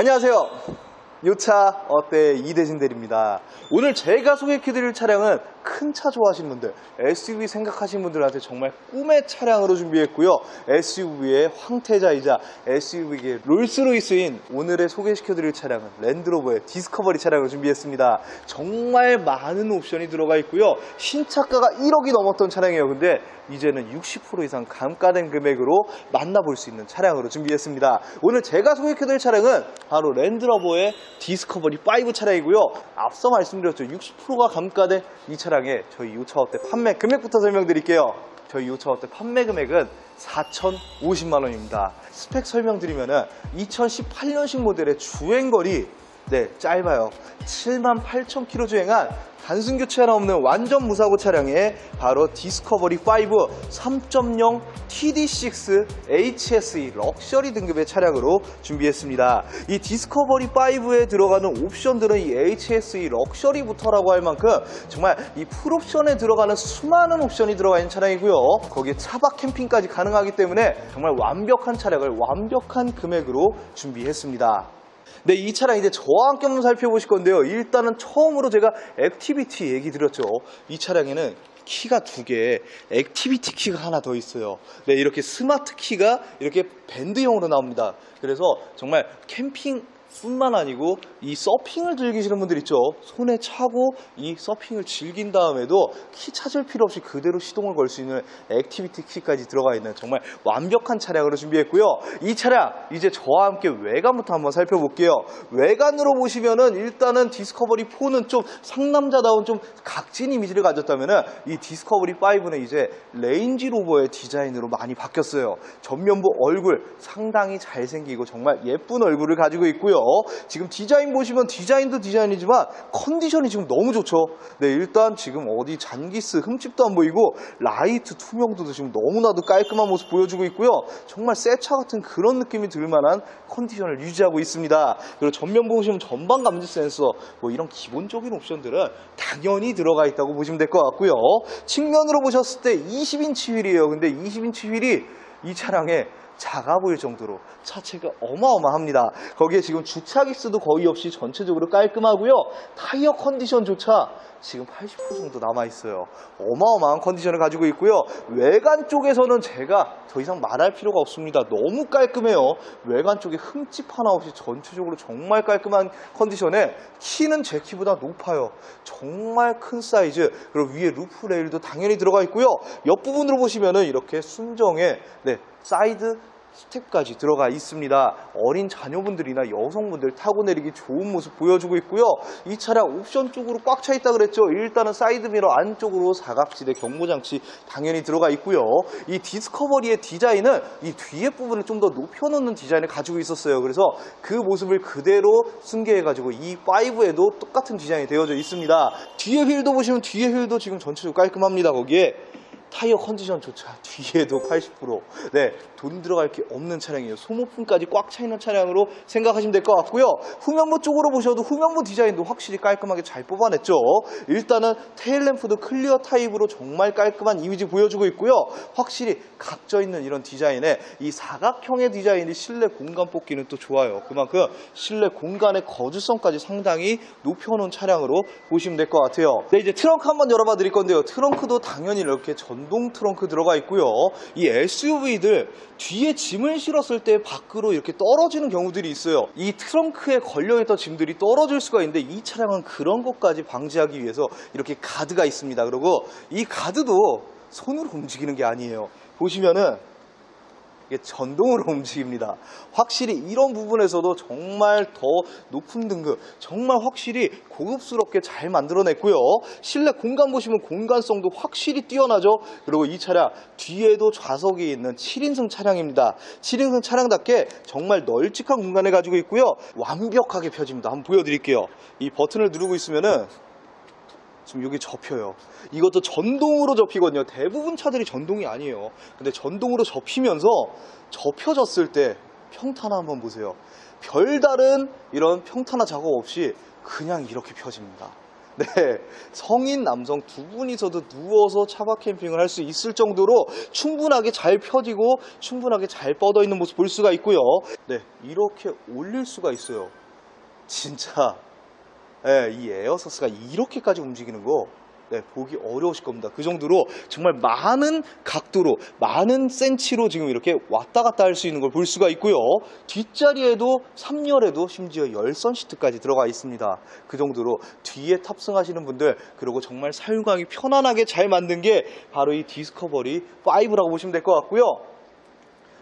안녕하세요. 요차 어때 이대진 대리입니다. 오늘 제가 소개해드릴 차량은 큰 차 좋아하시는 분들, SUV 생각하시는 분들한테 정말 꿈의 차량으로 준비했고요. SUV의 황태자이자 SUV의 롤스로이스인 오늘의 소개시켜드릴 차량은 랜드로버의 디스커버리 차량을 준비했습니다. 정말 많은 옵션이 들어가 있고요. 신차가가 1억이 넘었던 차량이에요. 근데 이제는 60% 이상 감가된 금액으로 만나볼 수 있는 차량으로 준비했습니다. 오늘 제가 소개해드릴 차량은 바로 랜드러버의 디스커버리 5 차량이고요. 앞서 말씀드렸죠. 60%가 감가된 이 차량 의 저희 요차어때 판매 금액부터 설명드릴게요. 저희 요차어때 판매 금액은 4,050만 원입니다. 스펙 설명드리면 은 2018년식 모델의 주행거리 네, 짧아요. 7만 8천 킬로 주행한 단순 교체 하나 없는 완전 무사고 차량에 바로 디스커버리 5 3.0 TD6 HSE 럭셔리 등급의 차량으로 준비했습니다. 이 디스커버리 5에 들어가는 옵션들은 이 HSE 럭셔리부터라고 할 만큼 정말 이 풀옵션에 들어가는 수많은 옵션이 들어가 있는 차량이고요. 거기에 차박 캠핑까지 가능하기 때문에 정말 완벽한 차량을 완벽한 금액으로 준비했습니다. 네, 이 차량 이제 함께 한번 살펴보실 건데요. 일단은 처음으로 제가 액티비티 얘기 드렸죠. 이 차량에는 키가 두 개, 액티비티 키가 하나 더 있어요. 네, 이렇게 스마트 키가 이렇게 밴드형으로 나옵니다. 그래서 정말 캠핑 뿐만 아니고 이 서핑을 즐기시는 분들 있죠. 손에 차고 이 서핑을 즐긴 다음에도 키 찾을 필요 없이 그대로 시동을 걸 수 있는 액티비티 키까지 들어가 있는 정말 완벽한 차량으로 준비했고요. 이 차량 이제 저와 함께 외관부터 한번 살펴볼게요. 외관으로 보시면은 일단은 디스커버리 4는 좀 상남자다운 좀 각진 이미지를 가졌다면은 이 디스커버리 5는 이제 레인지 로버의 디자인으로 많이 바뀌었어요. 전면부 얼굴 상당히 잘생기고 정말 예쁜 얼굴을 가지고 있고요. 지금 디자인 보시면 디자인도 디자인이지만 컨디션이 지금 너무 좋죠. 네, 일단 지금 어디 잔기스 흠집도 안 보이고 라이트 투명도도 지금 너무나도 깔끔한 모습 보여주고 있고요. 정말 새 차 같은 그런 느낌이 들 만한 컨디션을 유지하고 있습니다. 그리고 전면 보시면 전방 감지 센서 뭐 이런 기본적인 옵션들은 당연히 들어가 있다고 보시면 될 것 같고요. 측면으로 보셨을 때 20인치 휠이에요. 근데 20인치 휠이 이 차량에 작아 보일 정도로 차체가 어마어마합니다. 거기에 지금 주차 기스도 거의 없이 전체적으로 깔끔하고요. 타이어 컨디션조차 지금 80% 정도 남아 있어요. 어마어마한 컨디션을 가지고 있고요. 외관 쪽에서는 제가 더 이상 말할 필요가 없습니다. 너무 깔끔해요. 외관 쪽에 흠집 하나 없이 전체적으로 정말 깔끔한 컨디션에 키는 제 키보다 높아요. 정말 큰 사이즈. 그리고 위에 루프 레일도 당연히 들어가 있고요. 옆부분으로 보시면은 이렇게 순정의 네, 사이드 스텝까지 들어가 있습니다. 어린 자녀분들이나 여성분들 타고 내리기 좋은 모습 보여주고 있고요. 이 차량 옵션 쪽으로 꽉 차 있다 그랬죠. 일단은 사이드미러 안쪽으로 사각지대 경고장치 당연히 들어가 있고요. 이 디스커버리의 디자인은 이 뒤에 부분을 좀 더 높여놓는 디자인을 가지고 있었어요. 그래서 그 모습을 그대로 승계해가지고 이 5에도 똑같은 디자인이 되어져 있습니다. 뒤에 휠도 보시면 뒤에 휠도 지금 전체적으로 깔끔합니다. 거기에 타이어 컨디션조차 뒤에도 80% 네, 돈 들어갈 게 없는 차량이에요. 소모품까지 꽉 차 있는 차량으로 생각하시면 될 것 같고요. 후면부 쪽으로 보셔도 후면부 디자인도 확실히 깔끔하게 잘 뽑아냈죠. 일단은 테일램프도 클리어 타입으로 정말 깔끔한 이미지 보여주고 있고요. 확실히 각져 있는 이런 디자인에 이 사각형의 디자인이 실내 공간 뽑기는 또 좋아요. 그만큼 실내 공간의 거주성까지 상당히 높여놓은 차량으로 보시면 될 것 같아요. 네, 이제 트렁크 한번 열어봐 드릴 건데요. 트렁크도 당연히 이렇게 전동 트렁크 들어가 있고요. 이 SUV들 뒤에 짐을 실었을 때 밖으로 이렇게 떨어지는 경우들이 있어요. 이 트렁크에 걸려있던 짐들이 떨어질 수가 있는데 이 차량은 그런 것까지 방지하기 위해서 이렇게 가드가 있습니다. 그리고 이 가드도 손으로 움직이는 게 아니에요. 보시면은 전동으로 움직입니다. 확실히 이런 부분에서도 정말 더 높은 등급, 정말 확실히 고급스럽게 잘 만들어냈고요. 실내 공간 보시면 공간성도 확실히 뛰어나죠. 그리고 이 차량 뒤에도 좌석이 있는 7인승 차량입니다. 7인승 차량답게 정말 널찍한 공간을 가지고 있고요. 완벽하게 펴집니다. 한번 보여드릴게요. 이 버튼을 누르고 있으면은 지금 여기 접혀요. 이것도 전동으로 접히거든요. 대부분 차들이 전동이 아니에요. 근데 전동으로 접히면서 접혀졌을 때 평탄화 한번 보세요. 별다른 이런 평탄화 작업 없이 그냥 이렇게 펴집니다. 네, 성인 남성 두 분이서도 누워서 차박 캠핑을 할 수 있을 정도로 충분하게 잘 펴지고 충분하게 잘 뻗어 있는 모습 볼 수가 있고요. 네, 이렇게 올릴 수가 있어요. 진짜, 네, 이 에어서스가 이렇게까지 움직이는 거, 네, 보기 어려우실 겁니다. 그 정도로 정말 많은 각도로, 많은 센치로 지금 이렇게 왔다 갔다 할 수 있는 걸 볼 수가 있고요. 뒷자리에도 3열에도 심지어 열선 시트까지 들어가 있습니다. 그 정도로 뒤에 탑승하시는 분들, 그리고 정말 사용하기 편안하게 잘 만든 게 바로 이 디스커버리 5라고 보시면 될 것 같고요.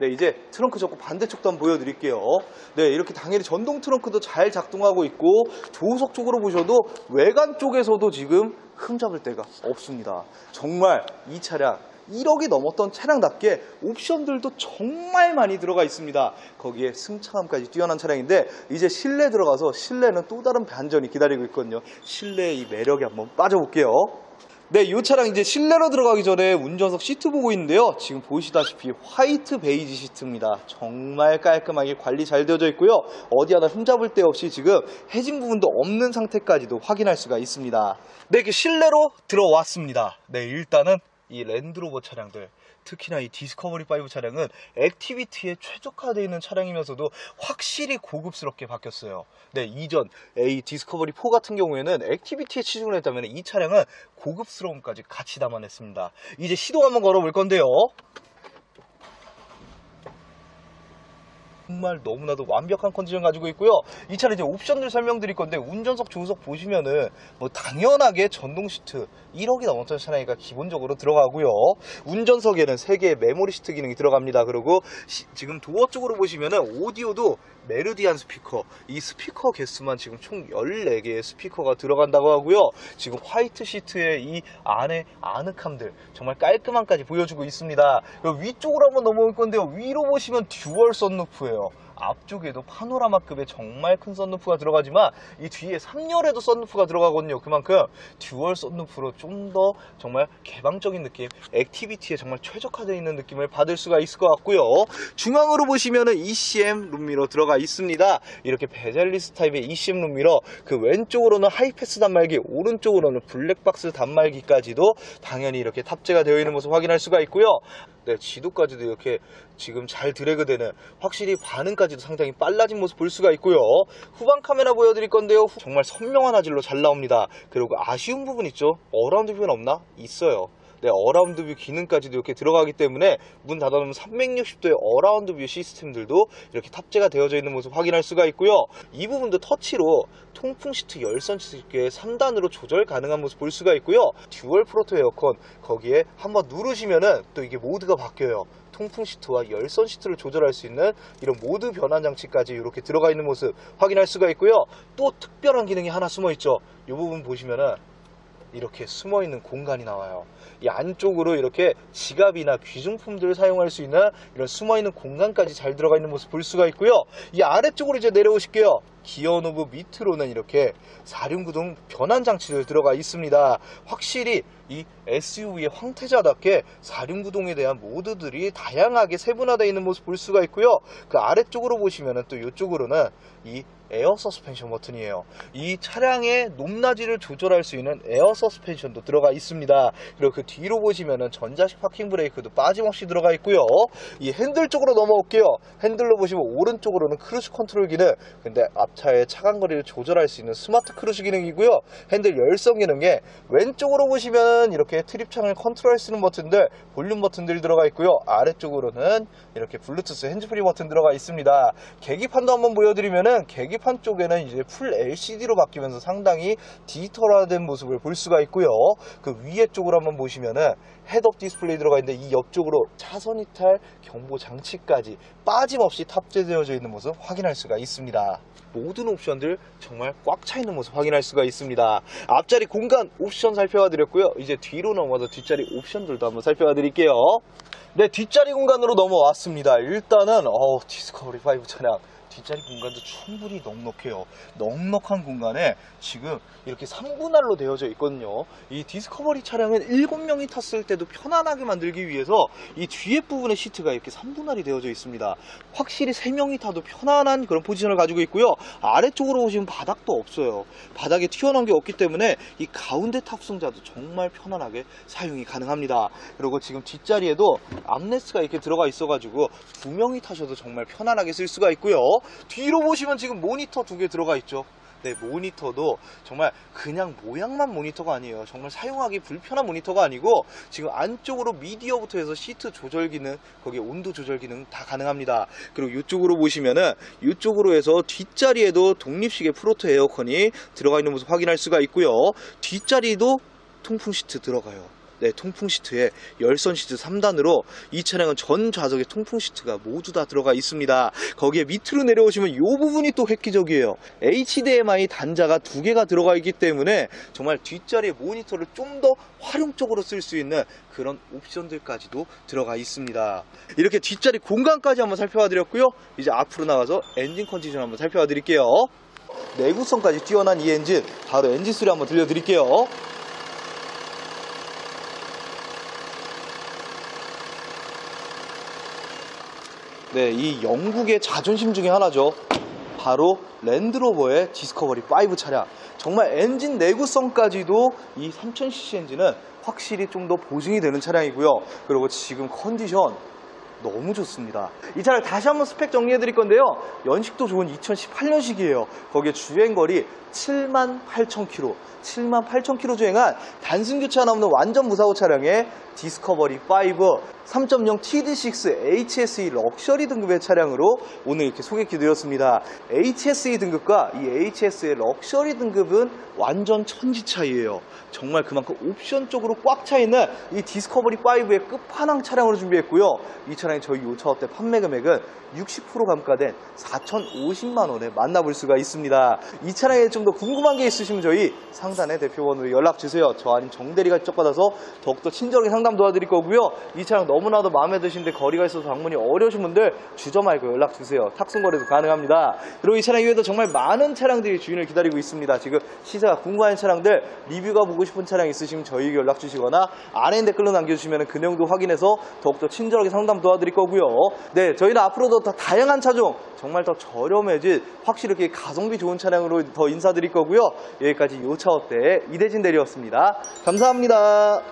네, 이제 트렁크 접고 반대쪽도 한번 보여드릴게요. 네, 이렇게 당연히 전동 트렁크도 잘 작동하고 있고 조수석 쪽으로 보셔도 외관 쪽에서도 지금 흠잡을 데가 없습니다. 정말 이 차량 1억이 넘었던 차량답게 옵션들도 정말 많이 들어가 있습니다. 거기에 승차감까지 뛰어난 차량인데 이제 실내 들어가서 실내는 또 다른 반전이 기다리고 있거든요. 실내의 이 매력에 한번 빠져볼게요. 네, 이 차량 이제 실내로 들어가기 전에 운전석 시트 보고 있는데요. 지금 보시다시피 화이트 베이지 시트입니다. 정말 깔끔하게 관리 잘 되어져 있고요. 어디 하나 흠잡을 데 없이 지금 해진 부분도 없는 상태까지도 확인할 수가 있습니다. 네, 이렇게 실내로 들어왔습니다. 네, 일단은 이 랜드로버 차량들 특히나 이 디스커버리 5 차량은 액티비티에 최적화되어 있는 차량이면서도 확실히 고급스럽게 바뀌었어요. 네, 이전 A 디스커버리 4 같은 경우에는 액티비티에 치중을 했다면 이 차량은 고급스러움까지 같이 담아냈습니다. 이제 시동 한번 걸어볼 건데요. 정말 너무나도 완벽한 컨디션 가지고 있고요. 이 차는 이제 옵션들 설명드릴 건데 운전석, 조수석 보시면은 뭐 당연하게 전동 시트 1억이 넘었던 차량이니까 기본적으로 들어가고요. 운전석에는 3개의 메모리 시트 기능이 들어갑니다. 그리고 시- 지금 도어 쪽으로 보시면은 오디오도 메르디안 스피커 이 스피커 개수만 지금 총 14개의 스피커가 들어간다고 하고요. 지금 화이트 시트의 이 안에 아늑함들 정말 깔끔함까지 보여주고 있습니다. 위쪽으로 한번 넘어올 건데요. 위로 보시면 듀얼 썬루프예요. 앞쪽에도 파노라마급의 정말 큰 썬루프가 들어가지만 이 뒤에 3열에도 썬루프가 들어가거든요. 그만큼 듀얼 썬루프로 좀 더 정말 개방적인 느낌, 액티비티에 정말 최적화되어 있는 느낌을 받을 수가 있을 것 같고요. 중앙으로 보시면은 ECM 룸미러 들어가 있습니다. 이렇게 베젤리스 타입의 ECM 룸미러, 그 왼쪽으로는 하이패스 단말기, 오른쪽으로는 블랙박스 단말기까지도 당연히 이렇게 탑재가 되어 있는 모습 확인할 수가 있고요. 네, 지도까지도 이렇게 지금 잘 드래그 되는 확실히 반응까지도 상당히 빨라진 모습 볼 수가 있고요. 후방 카메라 보여드릴 건데요. 후- 정말 선명한 화질로 잘 나옵니다. 그리고 아쉬운 부분 있죠? 어라운드 뷰는 없나? 있어요. 네, 어라운드 뷰 기능까지도 이렇게 들어가기 때문에 문 닫아놓으면 360도의 어라운드 뷰 시스템들도 이렇게 탑재가 되어져 있는 모습 확인할 수가 있고요. 이 부분도 터치로 통풍 시트 열선 시트에 3단으로 조절 가능한 모습 볼 수가 있고요. 듀얼 프로토 에어컨 거기에 한번 누르시면은 또 이게 모드가 바뀌어요. 통풍 시트와 열선 시트를 조절할 수 있는 이런 모드 변환 장치까지 이렇게 들어가 있는 모습 확인할 수가 있고요. 또 특별한 기능이 하나 숨어 있죠. 이 부분 보시면은 이렇게 숨어 있는 공간이 나와요. 이 안쪽으로 이렇게 지갑이나 귀중품들을 사용할 수 있는 이런 숨어 있는 공간까지 잘 들어가 있는 모습 볼 수가 있고요. 이 아래쪽으로 이제 내려오실게요. 기어 노브 밑으로는 이렇게 사륜구동 변환 장치들 들어가 있습니다. 확실히 이 SUV의 황태자답게 사륜구동에 대한 모드들이 다양하게 세분화되어 있는 모습 볼 수가 있고요. 그 아래쪽으로 보시면은 또 이쪽으로는 이 에어 서스펜션 버튼이에요. 이 차량의 높낮이를 조절할 수 있는 에어 서스펜션도 들어가 있습니다. 그리고 그 뒤로 보시면은 전자식 파킹 브레이크도 빠짐없이 들어가 있고요. 이 핸들 쪽으로 넘어올게요. 핸들로 보시면 오른쪽으로는 크루즈 컨트롤 기능, 근데 앞차의 차간 거리를 조절할 수 있는 스마트 크루즈 기능이고요. 핸들 열선 기능에 왼쪽으로 보시면 이렇게 트립창을 컨트롤 할 수 있는 버튼들, 볼륨 버튼들이 들어가 있고요. 아래쪽으로는 이렇게 블루투스 핸즈프리 버튼 들어가 있습니다. 계기판도 한번 보여드리면은 계기 판 쪽에는 이제 풀 LCD로 바뀌면서 상당히 디지털화된 모습을 볼 수가 있고요. 그 위에 쪽으로 한번 보시면은 헤드업 디스플레이 들어가 있는데 이 옆쪽으로 차선 이탈 경보 장치까지 빠짐없이 탑재되어져 있는 모습 확인할 수가 있습니다. 모든 옵션들 정말 꽉 차 있는 모습 확인할 수가 있습니다. 앞자리 공간 옵션 살펴봐 드렸고요. 이제 뒤로 넘어서 뒷자리 옵션들도 한번 살펴봐 드릴게요. 네, 뒷자리 공간으로 넘어왔습니다. 일단은 어, 디스커버리 5 차량 뒷자리 공간도 충분히 넉넉해요. 넉넉한 공간에 지금 이렇게 3분할로 되어져 있거든요. 이 디스커버리 차량은 7명이 탔을 때도 편안하게 만들기 위해서 이 뒤에 부분의 시트가 이렇게 3분할이 되어져 있습니다. 확실히 3명이 타도 편안한 그런 포지션을 가지고 있고요. 아래쪽으로 보시면 바닥도 없어요. 바닥에 튀어나온 게 없기 때문에 이 가운데 탑승자도 정말 편안하게 사용이 가능합니다. 그리고 지금 뒷자리에도 암레스가 이렇게 들어가 있어가지고 두 명이 타셔도 정말 편안하게 쓸 수가 있고요. 뒤로 보시면 지금 모니터 두 개 들어가 있죠. 네, 모니터도 정말 그냥 모양만 모니터가 아니에요. 정말 사용하기 불편한 모니터가 아니고 지금 안쪽으로 미디어부터 해서 시트 조절 기능, 거기에 온도 조절 기능 다 가능합니다. 그리고 이쪽으로 보시면은 이쪽으로 해서 뒷자리에도 독립식의 프로토 에어컨이 들어가 있는 모습 확인할 수가 있고요. 뒷자리도 통풍 시트 들어가요. 네, 통풍 시트에 열선 시트 3단으로 이 차량은 전 좌석에 통풍 시트가 모두 다 들어가 있습니다. 거기에 밑으로 내려오시면 이 부분이 또 획기적이에요. HDMI 단자가 두 개가 들어가 있기 때문에 정말 뒷자리 모니터를 좀 더 활용적으로 쓸 수 있는 그런 옵션들까지도 들어가 있습니다. 이렇게 뒷자리 공간까지 한번 살펴봐 드렸고요. 이제 앞으로 나가서 엔진 컨디션 한번 살펴봐 드릴게요. 내구성까지 뛰어난 이 엔진 바로 엔진 소리 한번 들려드릴게요. 네, 이 영국의 자존심 중에 하나죠. 바로 랜드로버의 디스커버리 5 차량. 정말 엔진 내구성까지도 이 3000cc 엔진은 확실히 좀 더 보증이 되는 차량이고요. 그리고 지금 컨디션 너무 좋습니다. 이 차를 다시 한번 스펙 정리해 드릴 건데요. 연식도 좋은 2018년식이에요. 거기에 주행거리 7만 8천 킬로, 7만 8천 킬로 주행한 단순 교체가 나오는 완전 무사고 차량의 디스커버리 5 3.0 TD6 HSE 럭셔리 등급의 차량으로 오늘 이렇게 소개해드렸습니다. HSE 등급과 이 HS의 럭셔리 등급은 완전 천지 차이예요. 정말 그만큼 옵션 쪽으로 꽉 차 있는 이 디스커버리 5의 끝판왕 차량으로 준비했고요. 이 차량 이 저희 요차업대 판매 금액은 60% 감가된 4,050만 원에 만나볼 수가 있습니다. 이 차량에 좀 더 궁금한 게 있으시면 저희 상단의 대표번호로 연락 주세요. 저 아닌 정대리가 직접 받아서 더욱더 친절하게 상담 도와드릴 거고요. 이 차량 너무나도 마음에 드시는데 거리가 있어서 방문이 어려우신 분들 주저 말고 연락 주세요. 탁송 거래도 가능합니다. 그리고 이 차량 이외에도 정말 많은 차량들이 주인을 기다리고 있습니다. 지금 시세가 궁금한 차량들 리뷰가 보고 싶은 차량 있으시면 저희에게 연락 주시거나 아래 댓글로 남겨주시면 그 내용도 확인해서 더욱더 친절하게 상담 도와드릴 거고요. 네, 저희는 앞으로도 더 다양한 차종 정말 더 저렴해질 확실히 이렇게 가성비 좋은 차량으로 더 인사드릴 거고요. 여기까지 요차업대 이대진 대리였습니다. 감사합니다.